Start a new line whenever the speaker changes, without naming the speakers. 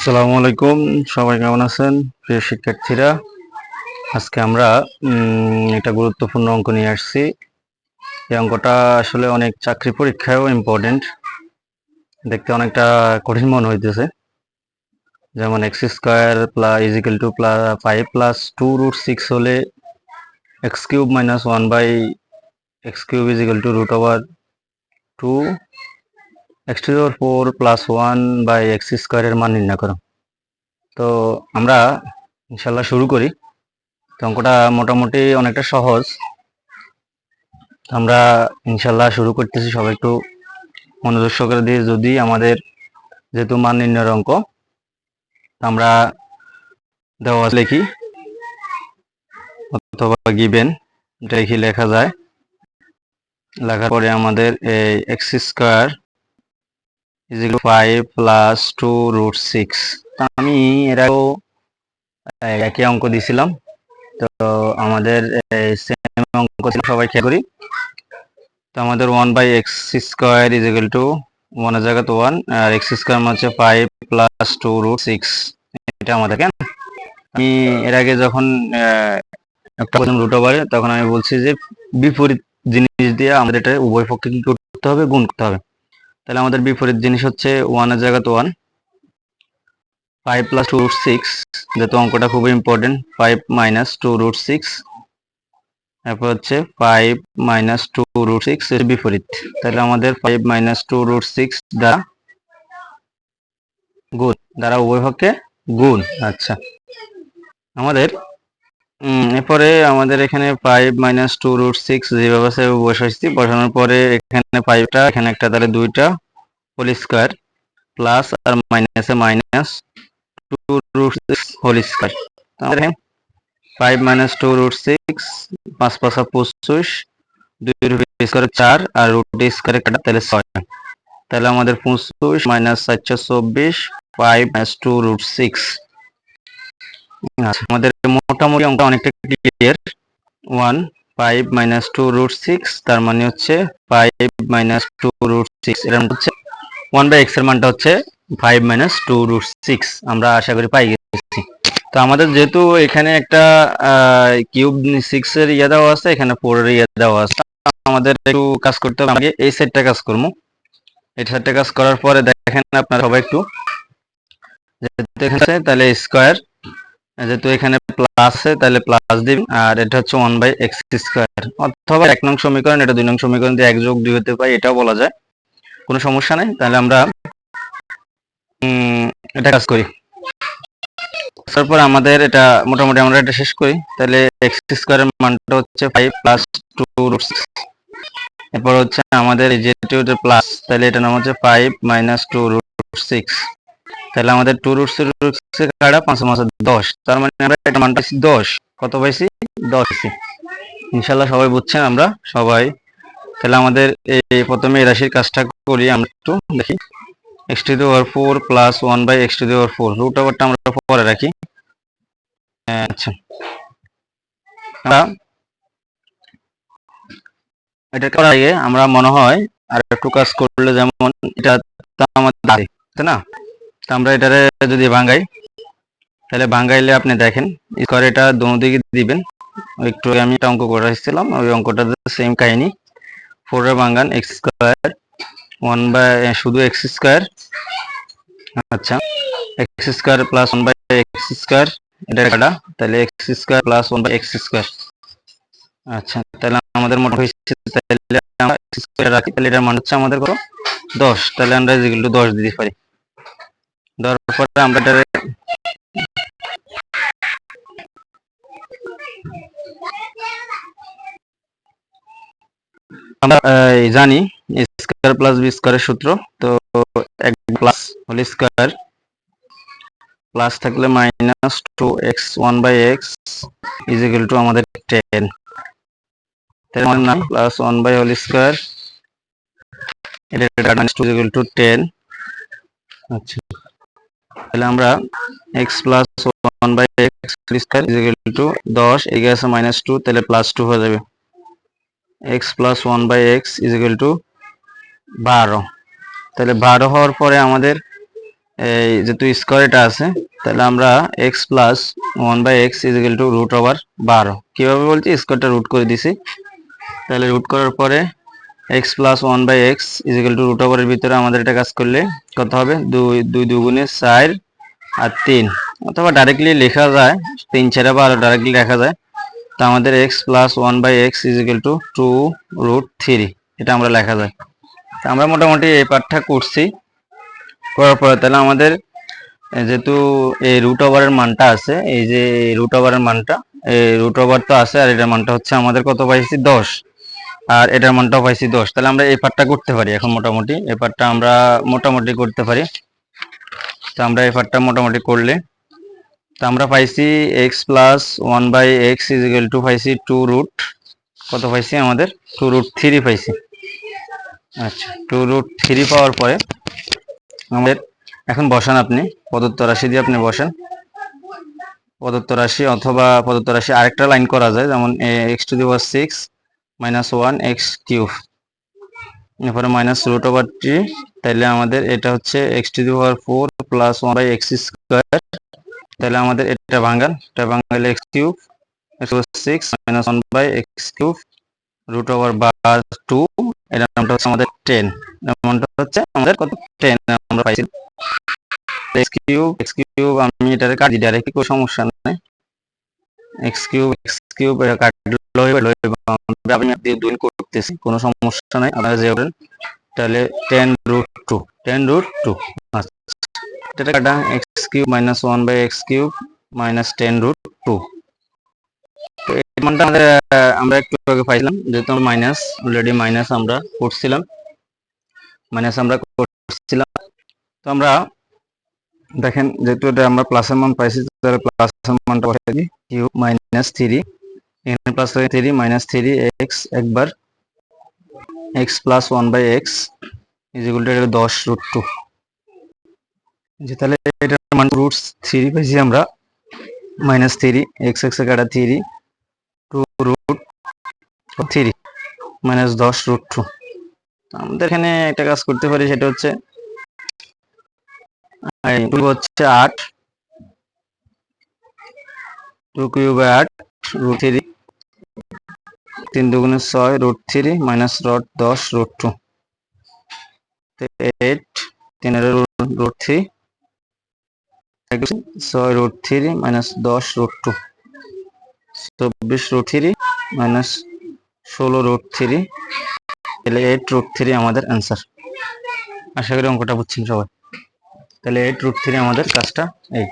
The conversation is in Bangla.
আসসালামু আলাইকুম, সবাই কেমন আছেন? প্রিয় শিক্ষার্থীরা, আজকে আমরা একটা গুরুত্বপূর্ণ অঙ্ক নিয়ে আসছি। এই অঙ্কটা আসলে অনেক চাকরি পরীক্ষায়ও ইম্পর্টেন্ট দেখতে অনেকটা কঠিন মনে হইতেছে। যেমন x square plus is equal to plus five plus two root six হলে x cube minus one by x cube is equal to root over two x to power four plus one by x স্কোয়ারের মান নির্ণয় করো। তো আমরা ইনশাল্লাহ শুরু করি। তো অঙ্কটা মোটামুটি অনেকটা সহজ। আমরা ইনশাল্লাহ শুরু করতেছি। সবাই একটু মনোযোগ সহকারে দিয়ে যদি আমাদের যেহেতু মান নির্ণয়ের অঙ্ক আমরা দেওয়া লিখি। অথবা গিবেন এটা কি লেখা যায়। লেখার পরে আমাদের এই x square is equal five plus two root six আমি এর আগেও একই অঙ্ক দিছিলাম তো আমাদের সেম অঙ্ক সবাই খেয়াল করি। তো আমাদের one by x square is equal to ওয়ানের জায়গাতে ওয়ান আর এক্স স্কোয়ার মানে হচ্ছে five plus two root six এটা আমাদের, কেন? আমি এর আগে যখন একটা রুট ওভারে তখন আমি বলছি যে বিপরীত জিনিস দিয়ে আমাদের এটা উভয় পক্ষে কি করতে হবে? গুণ করতে হবে। তাহলে আমাদের বিপরীত জিনিস হচ্ছে ওয়ানের জায়গাতে one five plus two root six যেহেতু অঙ্কটা খুবই important five minus two root six তারপর হচ্ছে five minus two root six এর বিপরীত। তাহলে আমাদের five minus two root six দ্বারা গুণ, দ্বারা উভয় পক্ষে গুণ আচ্ছা। আমাদের এরপরে আমাদের এখানে five minus two root six যেভাবে আছে বসাইছি, বসানোর পরে এখানে ফাইভটা এখানে একটা, তাহলে দুইটা হোল স্কোয়ার প্লাস আর মাইনাসে minus two root six whole square আমাদের five minus two root six পাঁচ পাঁচা পঁচিশ, দুই রুট স্কোয়ার চার আর রুট স্কোয়ারে কাটা, তাহলে ছয়। তাহলে আমাদের পঁচিশ মাইনাস চারশো চব্বিশ five minus two root six আমাদের মোটামুটি অঙ্ক অনেকটা clear one five minus two root six তার মানে হচ্ছে five minus two root six এর মানে হচ্ছে ওয়ান বাই এক্সের মানটা হচ্ছে five minus two root six আমরা আশা করি পাই গেছি। তো আমাদের যেহেতু এখানে একটা কিউব সিক্স এর ইয়ে দেওয়া আছে, এখানে ফোর এর ইয়ে দেওয়া আছে, আমাদের একটু কাজ করতে হবে, আগে এই সেটটা কাজ করব। এই সেটটা কাজ করার পরে দেখেন আপনারা সবাই একটু, যেহেতু তাহলে স্কোয়ার যেহেতু এখানে প্লাস তাহলে প্লাস দিন আর এটা হচ্ছে ওয়ান বাই এক্স স্কোয়ার অথবা এক নং সমীকরণ, এটা দুই নং সমীকরণ দিয়ে এক যোগ দুই হতে পারে, এটাও বলা যায়। কোনো সমস্যা নেই, তাহলে আমরা এটা কাজ করি। তারপর আমাদের এটা, মোটামুটি আমরা এটা শেষ করি। তাহলে এক্স স্কোয়ারের মানটা হচ্ছে ফাইভ প্লাস টু এরপর হচ্ছে আমাদের এই যে প্লাস তাহলে এটা নাম হচ্ছে five minus two root six তাহলে আমাদের টু রুট সিক্স কাটা পাঁচ মাসে দশ। তার মানে আমরা এটা মানটা পাইছি দশ। কত পাইছি? দশ পাইছি। ইনশাল্লাহ সবাই বুঝছেন আমরা, সবাই। তাহলে আমাদের এই প্রথমে এই রাশির কাজটা করি আমরা একটু, দেখি। X two over four plus one by x two over four root ওভারটা আমরা পরে রাখি। আচ্ছা। আমরা এটা করার আগে আমরা মনে হয় আর একটু কাজ করলে যেমন এটা আমাদের তাই না? তো আমরা এটারে যদি ভাঙাই, তাহলে ভাঙাইলে আপনি দেখেন, স্কোয়ার এটা দোনো দিকে দিবেন। একটু আমি একটা অঙ্ক করে এসেছিলাম ওই অঙ্কটা সেম কাহিনী। ফোরের ভাঙ্গান এক্স স্কোয়ার ওয়ান বাই শুধু এক্স স্কোয়ার। আচ্ছা x square plus one by x square, এটা কাটা। তাহলে x square plus one by x square. আচ্ছা তাহলে আমাদের মোট হয়েছে, তাহলে আমরা এক্স স্কোয়ার রাখি, তাহলে এটার মান হচ্ছে আমাদের কত? দশ। তাহলে আমরা যেগুলো দশ দিতে পারি। পরে আমরা জানি স্কোয়ার প্লাস বি স্কোয়ারের সূত্র। তো এক প্লাস হোল স্কোয়ার প্লাস থাকলে minus two x one by x is equal to আমাদের টেন। তাহলে আমাদের নাম plus one by whole square এটা টু ইকুয়াল টু টেন আচ্ছা। তাহলে আমরা x plus one by x square is equal to দশ এগিয়ে আছে মাইনাস টু তাহলে প্লাস টু হয়ে যাবে। X plus one by x is equal to বারো। তাহলে বারো হওয়ার পরে আমাদের এই যেহেতু স্কোয়ার এটা আছে, তাহলে আমরা x plus one by x is equal to root over বারো। কীভাবে বলছি? স্কোয়ারটা রুট করে দিছি। তাহলে রুট করার পরে x plus one by x is equal to root ওভারের ভিতরে আমাদের এটা কাজ করলে কত হবে? দুই দুই দুগুণে চার আর তিন। অথবা ডাইরেক্টলি লেখা যায়, তিন ছেড়ে বারো ডাইরেক্টলি লেখা যায়। তো আমাদের x plus one by x is equal to two root three এটা আমরা লেখা যায়। তো আমরা মোটামুটি এই পার্টটা করছি। করার পরে তাহলে আমাদের যেহেতু এই রুট ওভারের মানটা আছে, এই যে রুট ওভারের মানটা, এই রুট ওভার তো আছে আর এটার মানটা হচ্ছে আমাদের কত পাইছি? দশ। আর এটার মানটাও পাইছি দশ। তাহলে আমরা এই পার্টটা করতে পারি এখন মোটামুটি। এই পার্টটা আমরা মোটামুটি করতে পারি। তো আমরা এই পার্টটা মোটামুটি করলে। তো আমরা পাইছি x plus one by x is equal to পাইছি টু রুট কত পাইছি আমাদের? টু রুট থ্রি পাইছি। আচ্ছা টু রুট থ্রি পাওয়ার পরে আমাদের এখন বসান আপনি। প্রদত্ত রাশি দিয়ে আপনি বসেন। প্রদত্ত রাশি অথবা প্রদত্ত রাশি আরেকটা লাইন করা যায়, যেমন x to the power six minus one x cube এরপরে মাইনাস রুট ওভার থ্রি তাহলে আমাদের এটা হচ্ছে x to the power four plus one by x square তাহলে আমাদের এটা ভাঙান, এটা ভাঙালে x cube six minus one by x cube root over bar two এটার নামটা হচ্ছে আমাদের টেন নামটা হচ্ছে আমাদের কত? টেন আমরা পাইছি। এক্স কিউব এক্স কিউব আমি এটারে কাটি ডাইরেক্ট কোনো সমস্যা নাই। এক্স কিউব এক্স কিউব এটা কাটলো আমি দিয়ে দুই করতেছি, কোনো সমস্যা নাই। আপনারা যে বলেন, তাহলে ten root two ten root two আচ্ছা। মাইনাস আমরা একটু আগে যেহেতু আমরা মাইনাস অলরেডি মাইনাস আমরা করছিলাম। মাইনাস আমরা করছিলাম। তো আমরা দেখেন, যেহেতু এটা আমরা প্লাসের মান পাইছি, তাহলে প্লাসের মানটা বসাই মাইনাস থ্রি এখানে plus three minus three x একবার x plus one by x is equal two এটা দশ রুট টু যে তাহলে এটার মান রুট থ্রি পাইছি আমরা মাইনাস থ্রি এক্স এক্স কাটা three two root three minus দশ রুট টু আমাদের এখানে একটা কাজ করতে পারি, সেটা হচ্ছে টু হচ্ছে আট টু কিউবে আট রুট থ্রি তিন দুগুণে ছয় রুট থ্রি মাইনাস রট দশ রুট টু এইট তিনের রুট থ্রি ছয় রুট থ্রি মাইনাস দশ রুট টু চব্বিশ রুট থ্রি মাইনাস ষোলো রুট থ্রি তাহলে এইট রুট থ্রি আমাদের অ্যান্সার আশা করি অঙ্কটা বুঝছেন সবাই। তাহলে এইট রুট থ্রি আমাদের কাজটা এই।